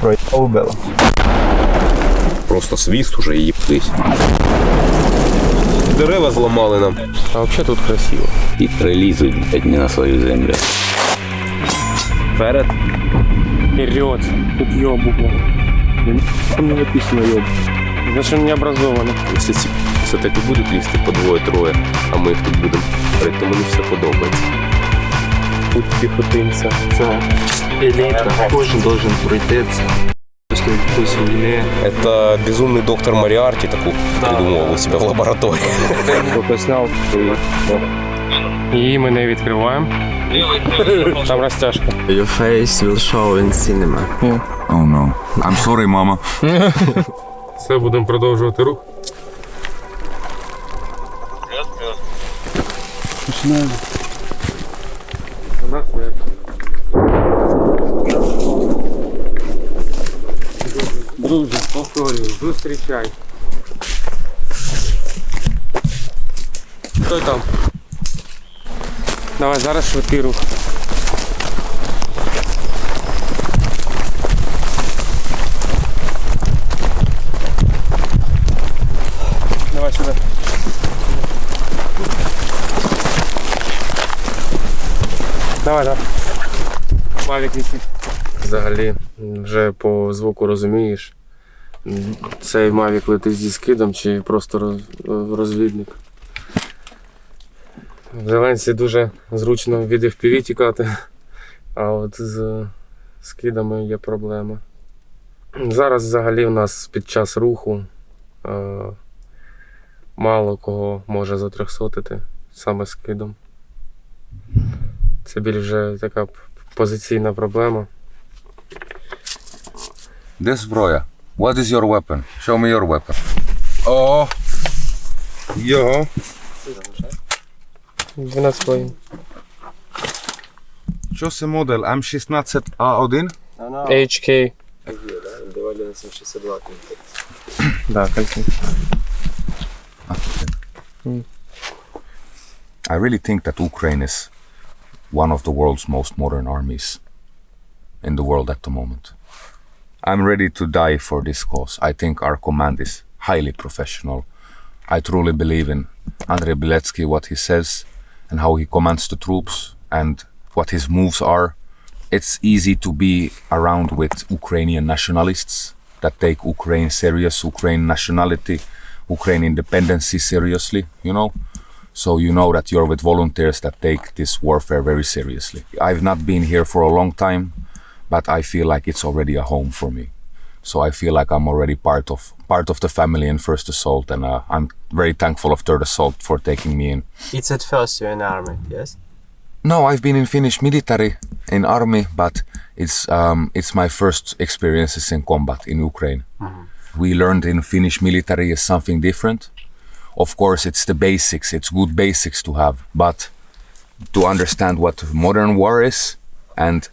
Проїхав убило. Просто свіст уже і їптись. Дерева зламали нам. А взагалі тут красиво. І прилізуть блядь, не на свою землю. Вперед. Вперед. Тут ёбу, блядь. Там не написано ёб. Значит, он не образованный. Якщо ці все-таки будуть лізти по двоє-троє, а ми їх тут будемо говорити, мені все подобається. Тут пехотинця. Це еліта. Кожен должен пройти це. Это безумный доктор Мариарти такую придумал у себя в лаборатории. Хто сняв. І ми не відкриваємо. Там розтяжка. Your face will show in cinema. Yeah. Oh no. I'm sorry, mama. Все, будемо продовжувати рух. Друже, повторюю, зустрічай. Хто там? Давай, зараз швидкий рух. Давай сюди. Давай, давай. Мавік вісім. Взагалі, вже по звуку розумієш, цей Мавік летить зі скидом чи просто розвідник. В Зеленці дуже зручно від FPV тікати, а от з скидами є проблема. Зараз взагалі у нас під час руху мало кого може затрьохсотити саме скидом. Це більш вже така позиційна проблема. This зброя. What is your weapon? Show me your weapon. Oh. Його. 12 половин. Що це модель? М16А1? HK. Да, кальцин. I really think that Ukraine is one of the world's most modern armies in the world at the moment. I'm ready to die for this cause. I think our command is highly professional. I truly believe in Andrei Biletsky, what he says, and how he commands the troops, and what his moves are. It's easy to be around with Ukrainian nationalists that take Ukraine serious, Ukraine nationality, Ukraine independency seriously, you know. So you know that you're with volunteers that take this warfare very seriously. I've not been here for a long time, but I feel like it's already a home for me. So I feel like I'm already part of part of the family in First Assault, and uh, I'm very thankful of Third Assault for taking me in. It's at first you're in army, yes? No, I've been in Finnish military in army, but it's um, it's my first experiences in combat in Ukraine. We learned in Finnish military is something different. Of course, it's the basics. It's good basics to have, but to understand what modern war is and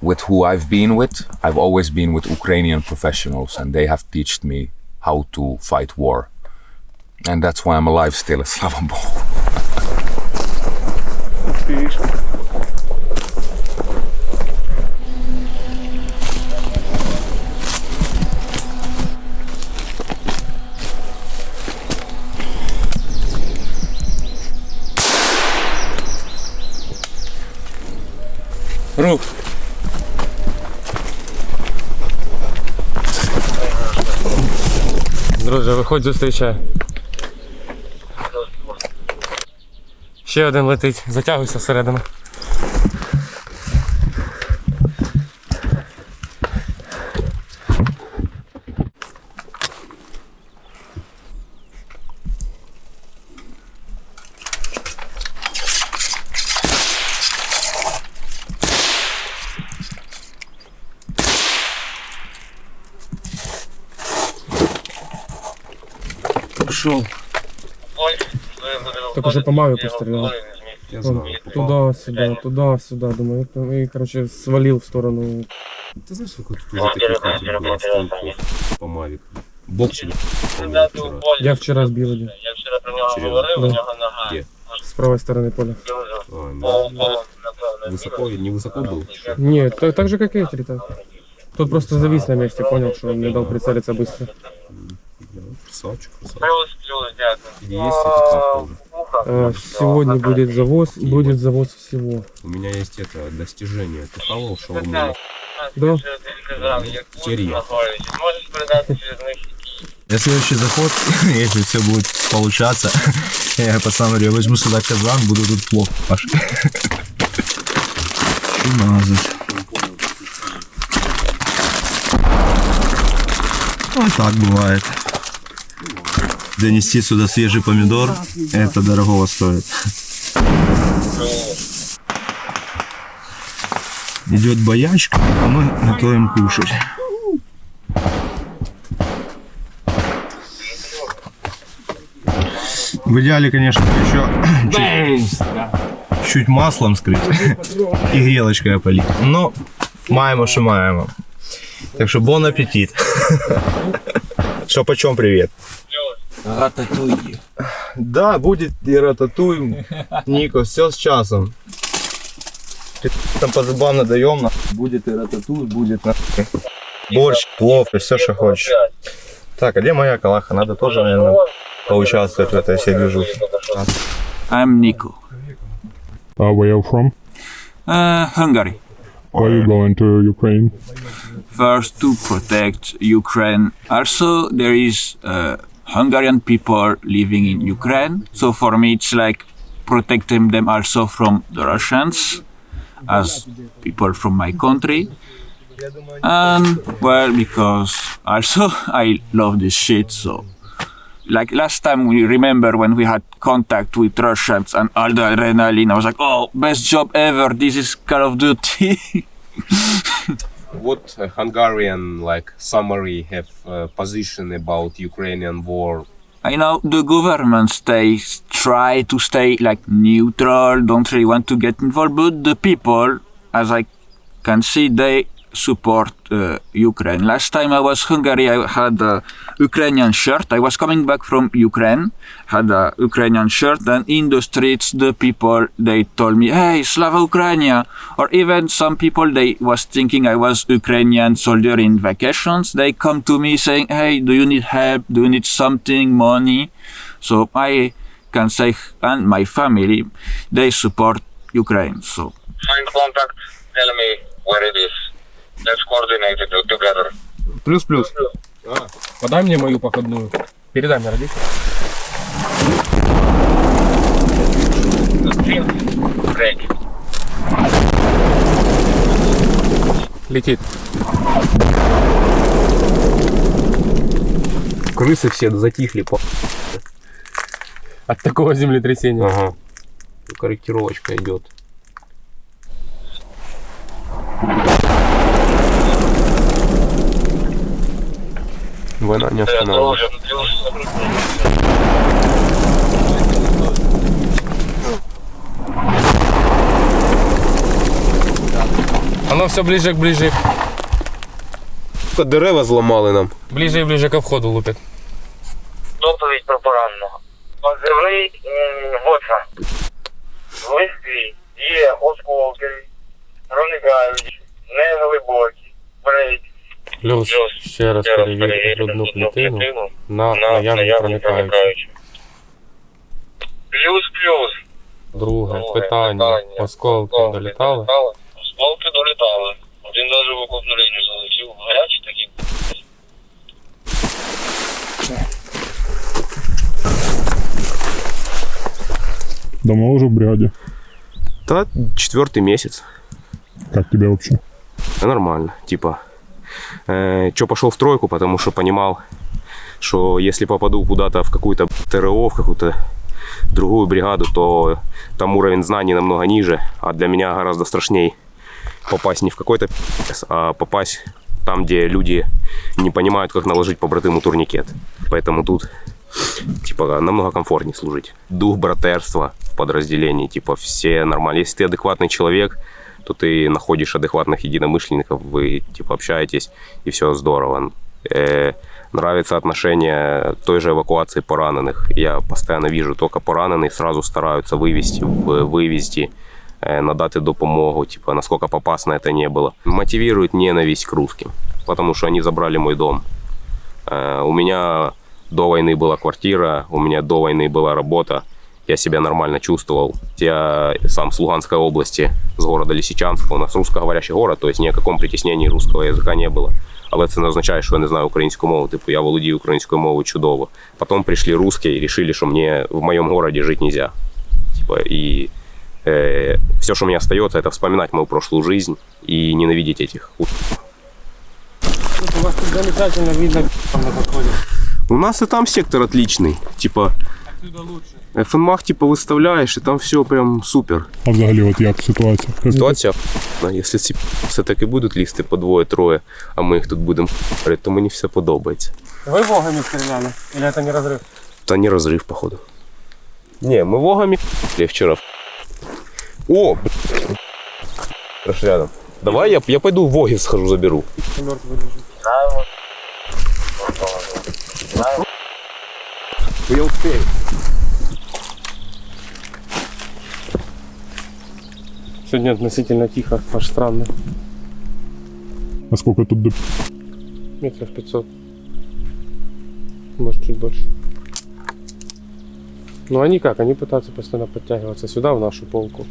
with who I've been with, I've always been with Ukrainian professionals, and they have taught me how to fight war. And that's why I'm alive still, Slava. Рух. Друже, виходь зустрічай. Ще один летить. Затягуйся всередину. Пішов. Так уже по маві постріляв. Туда, сюда, туда, сюда. Думаю, и, короче, свалил в сторону. Ти знаєш, скільки тут уже таких хатів було станків по Мавіку? Бок чи Я вчера сбил один. Я вчора про нього Серйозно? говорив, у Да. нього нога. Є. С правой стороны поля. Дуже А, ну, высоко, не высоко был? Нет, так, так же, как и эти летают. Тот просто завис на месте, понял, что он не дал прицелиться быстро. Красавчик, красавчик. Плюс, плюс, дякую. Есть сертификат тоже. А, сегодня будет завоз, будет завоз всего. У меня есть это достижение. Ты хавал шаурму? Да. Теперь я. Следующий заход, если все будет получаться, я пацан говорю, я возьму сюда казан, буду тут плов пашить. И мазать. Вот так бывает. Донести сюда свежий помидор, это дорогого стоит. Идет боячка, а мы готовим кушать. В идеале, конечно, еще чуть, чуть маслом скрыть и грелочкой полить. Но маємо, що маємо. Так що бон аппетит. Что почем привет? Рататуй. Да, будет и рататуй, Нико, все с часом. Там по зубам надаем, на. будет и рататуй, будет на. борщ, плов и все, что хочешь. Так, а где моя калаха? Надо тоже, наверное, поучаствовать в этой всей движухе. I'm Nico. Uh, where you from? Uh, Hungary. Why are you going to Ukraine? First to protect Ukraine. Also, there is uh, Hungarian people living in Ukraine. So for me, it's like protecting them also from the Russians as people from my country. And well, because also I love this shit. So, like last time we remember when we had contact with Russians and all the adrenaline, I was like, oh, best job ever. This is Call of Duty. What uh, Hungarian like summary have uh, position about Ukrainian war? I know the government stays try to stay like neutral, don't really want to get involved, but the people, as I can see, they support uh, Ukraine. Last time I was Hungary, I had a Ukrainian shirt. I was coming back from Ukraine, had a Ukrainian shirt, and in the streets, the people they told me, "Hey, Slava Ukrainia!" Or even some people they was thinking I was Ukrainian soldier in vacations. They come to me saying, "Hey, do you need help? Do you need something, money?" So I can say, and my family, they support Ukraine. So Find contact, tell me where it is. Let's coordinate it together. Плюс-плюс. Подай мне мою походную. Передай мне родителям. Летит. Крысы все затихли. По... От такого землетрясения. Ага. Корректировочка идет. Война не останавливается. Оно все ближе к ближе. Дерева зламали нам. Ближе і ближе ко входу лупять. Доповідь про пораненого. Позивний Воца. В листі є осколки, проникаючі, неглибокі, брейк. Плюс ще раз перевір грудну клітину на наявність проникаючої. Плюс-плюс. Друге питання. Осколки долітали. Осколки долітали. Один даже в окопну лінію залетів. Гарячий такий. Давно уже в бригаде? Да, четвертый месяц. Как тебе вообще? Да нормально. Типа, э, что пошел в тройку, потому что понимал, что если попаду куда-то в какую-то ТРО, в какую-то другую бригаду, то там уровень знаний намного ниже, а для меня гораздо страшней попасть не в какой-то а попасть там, где люди не понимают, как наложить по братыму турникет. Поэтому тут типа намного комфортнее служить. Дух братерства в подразделении, типа все нормально. Если ты адекватный человек, то ты находишь адекватных единомышленников, вы типа общаетесь, и все здорово. Э, Нравится отношение той же эвакуации пораненых. Я постоянно вижу, только пораненые сразу стараются вывести, в- вывести, э, надати допомогу, типа, насколько б опасно это не было. Мотивирует ненависть к русским, потому что они забрали мой дом. Э, У меня до войны была квартира, у меня до войны была работа. Я себя нормально чувствовал. Я сам с Луганской области, с города Лисичанска. У нас русскоговорящий город, то есть ні о якому притісненні русского язика не було. Але це не означає, що я не знаю українську мову. Типу, я володію українською мовою чудово. Потім прийшли русські і вирішили, що мені в моєму городі жити нельзя. Типа, и э, все, что мне остается, это вспоминать мою прошлую жизнь и ненавидеть этих. У вас тут замечательно видно там на подходе. У нас и там сектор отличный. Типа, Отсюда лучше. ФНМАХ типа выставляешь, и там все прям супер. А взагалі, от як ситуація? Ситуація, охуєнна. якщо ці все-таки будуть лізти по двоє-троє, а ми їх тут будемо говорити, то мені все подобається. Вы вогами стреляли? Или это не разрыв? Та не розрив, походу. Не, ми вогами вчора. О, б***ь. Аж рядом. Давай я, я пойду воги схожу, заберу. Мертвый лежит. Я успею. Сегодня относительно тихо, аж странно. А сколько тут до Метров 500. Может, чуть больше. Ну они как? Они пытаются постоянно подтягиваться сюда, в нашу полку.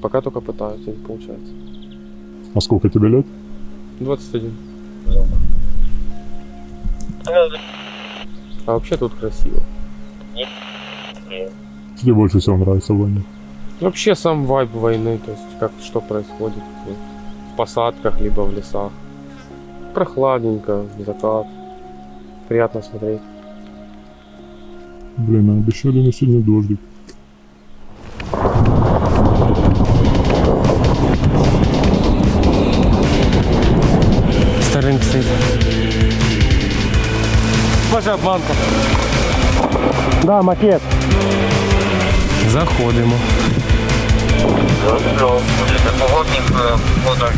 Пока только пытаются, не получается. А сколько тебе лет? 21. А вообще тут красиво. Тебе больше всего нравится в войне? Вообще сам вайб войны, то есть как что происходит вот, в посадках либо в лесах. Прохладненько, закат. Приятно смотреть. Блин, а обещали на сегодня дождик. Старинці. Може обманка. Да, макет. Заходимо. Погодник, вода,